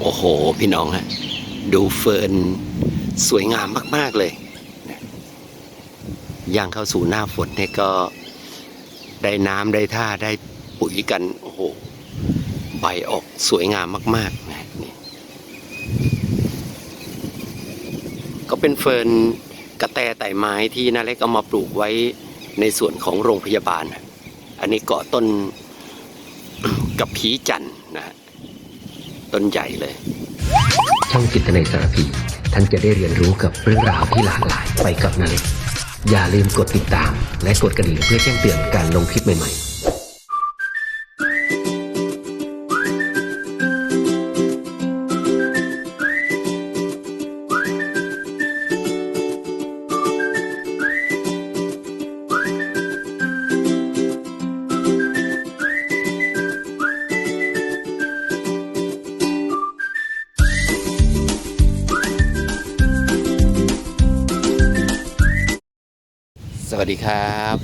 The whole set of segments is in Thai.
โอ้โห พี่น้องฮะ ดูเฟิร์นสวยงามมาก ๆ เลยย่างเข้าสู่หน้าฝนเนี่ยก็ได้น้ำได้ท่าได้ปุ๋ยกันโอ้โหใบออกสวยงามมากๆนะนี่ก็เป็นเฟิร์นกระแตไต่ไม้ที่นาเล็กเอามาปลูกไว้ในส่วนของโรงพยาบาล อันนี้เกาะต้นกับผีจัน ต้นใหญ่เลยช่องจิตในสารพีท่านจะได้เรียนรู้กับเรื่องราวที่หลากหลายไปกับนาเล็กอย่าลืมกดติดตาม และกดกระดิ่งเพื่อแจ้งเตือนการลงคลิปใหม่ๆ วัสดีครับ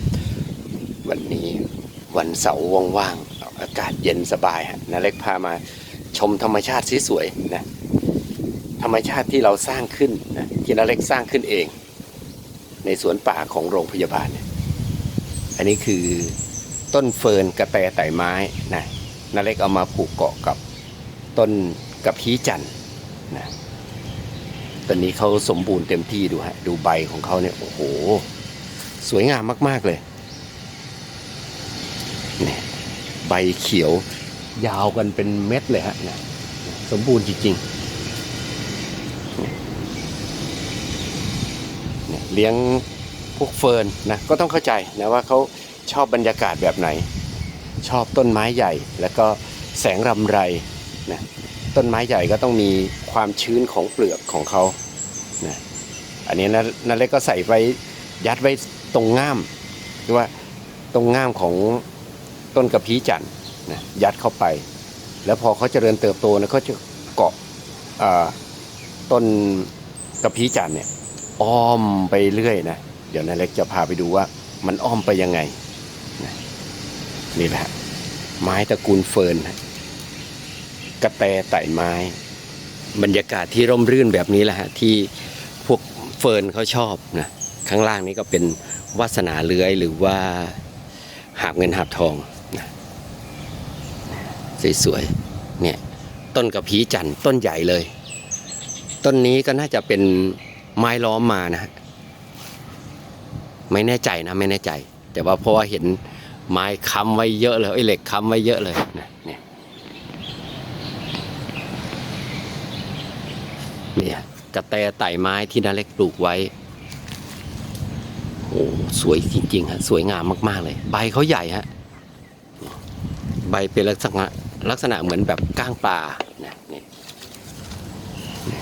วันนี้วันเสาร์ว่างๆอากาศเย็นสบายฮะนาเล็กพามาชมธรรมชาติสวยๆนะธรรมชาติที่เราสร้างขึ้นนะที่นาเล็กสร้างขึ้นเอง ในสวนป่าของโรงพยาบาล อันนี้คือต้นเฟิร์นกระแตไต่ไม้นะนาเล็กเอามาปลูกเกาะกับต้นกระพี้จันทร์นะตอนนี้เขาสมบูรณ์เต็มที่ดูฮะ ดูใบของเขาเนี่ย โอ้โห สวยงามมาก ๆ เลยนี่ใบเขียวยาวกันเป็นเม็ดเลยฮะเนี่ยสมบูรณ์จริงๆเนี่ยเลี้ยงพวกเฟิร์นนะก็ต้องเข้าใจนะว่าเขาชอบบรรยากาศแบบไหน ชอบต้นไม้ใหญ่ แล้วก็แสงรำไรนะต้นไม้ใหญ่ก็ต้องมีความชื้นของเปลือกของเขานะอันนี้นะนั่นเล็กก็ใส่ไว้ยัดไว้ ตรงง่ามคือว่าตรงง่ามของต้นกระพี้จันทร์นะยัดเข้าไป แล้วพอเขาเจริญเติบโตนะเขาจะเกาะต้นกระพี้จันทร์เนี่ยอ้อมไปเรื่อยนะเดี๋ยวนายเล็กจะพาไปดูว่ามันอ้อมไปยังไงนี่แหละไม้ตระกูลเฟิร์นกระแตไต่ไม้ บรรยากาศที่ร่มรื่นแบบนี้แหละฮะที่พวกเฟิร์นเขาชอบนะข้างล่างนี้ก็เป็น วาสนาเลื้อยหรือว่าหาบเงินหาบทองนะสวยๆเนี่ยต้นกระพีจันทร์ต้นใหญ่เลย ต้นนี้ก็น่าจะเป็นไม้ล้อมมานะไม่แน่ใจนะไม่แน่ใจ แต่ว่าเพราะว่าเห็นไม้ค้ำไว้เยอะเลยไอ้เหล็กค้ำไว้เยอะเลยนะเนี่ยเนี่ยกระแตไต่ไม้ที่นาเล็กปลูกไว้ อ้สวยจริงๆฮะสวยงามมากๆเลย ใบเขาใหญ่ฮะใบเป็นลักษณะลักษณะเหมือนแบบก้างปลานะนี่นี่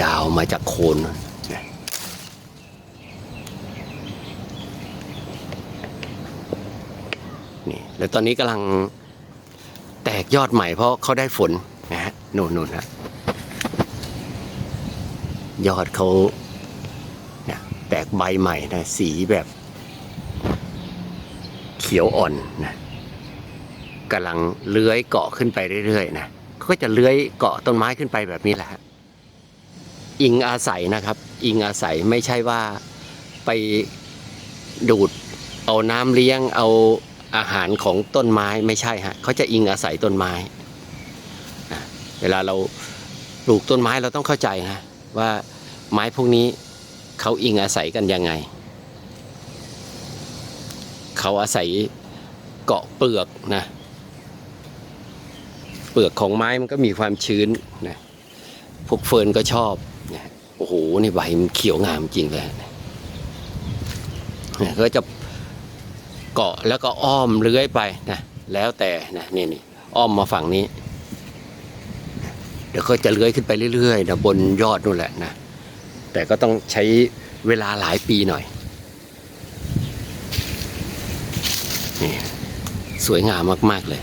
ยาวมาจากโคนนี่แล้วตอนนี้กำลังแตกยอดใหม่เพราะเขาได้ฝนนะฮะนู่นๆฮะยอดเขา แตกใบใหม่นะสีแบบเขียวอ่อนนะกำลังเลื้อยเกาะขึ้นไปเรื่อยๆนะเขาก็จะเลื้อยเกาะต้นไม้ขึ้นไปแบบนี้แหละอิงอาศัยนะครับ อิงอาศัยไม่ใช่ว่าไปดูดเอาน้ำเลี้ยงเอาอาหารของต้นไม้ไม่ใช่ฮะเขาจะอิงอาศัยต้นไม้ เวลาเราปลูกต้นไม้เราต้องเข้าใจนะว่าไม้พวกนี้ เขาอิงอาศัยกันยังไง เขาอาศัยเกาะเปลือกนะเปลือกของไม้มันก็มีความชื้นนะพวกเฟิร์นก็ชอบนะโอ้โหนี่ใบมันเขียวงามจริงเลยนะก็จะเกาะแล้วก็อ้อมเลื้อยไปนะแล้วแต่นะนี่นี่อ้อมมาฝั่งนี้ เดี๋ยวก็จะเลื้อยขึ้นไปเรื่อยๆนะบนยอดนู่นแหละนะแต่ก็ต้องใช้ เวลาหลายปีหน่อยนี่สวยงามมากๆเลย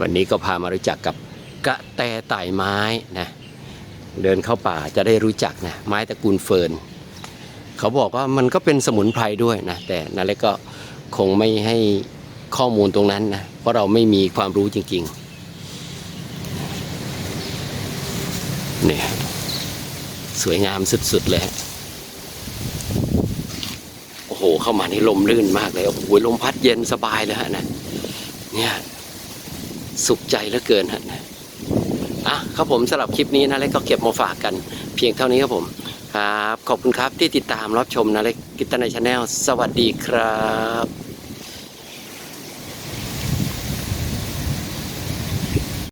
วันนี้ก็พามารู้จักกับกระแตไต่ไม้นะเดินเข้าป่าจะได้รู้จักนะไม้ตระกูลเฟิร์นเขาบอกว่ามันก็เป็นสมุนไพรด้วยนะแต่นาเล็กก็คงไม่ให้ข้อมูลตรงนั้นนะเพราะเราไม่มีความรู้จริงๆเนี่ย สวยงามสุดๆเลย โอ้โห เข้ามานี่ลมลื่นมากเลย โอ้โห ลมพัดเย็นสบายเลยฮะนะ เนี่ย สุขใจเหลือเกินฮะนะอะครับผมสำหรับคลิปนี้นะเล็กก็เก็บมาฝากกัน เพียงเท่านี้ครับผม ครับ ขอบคุณครับที่ติดตามรับชมนะเล็กกิตตนชาแนล สวัสดีครับ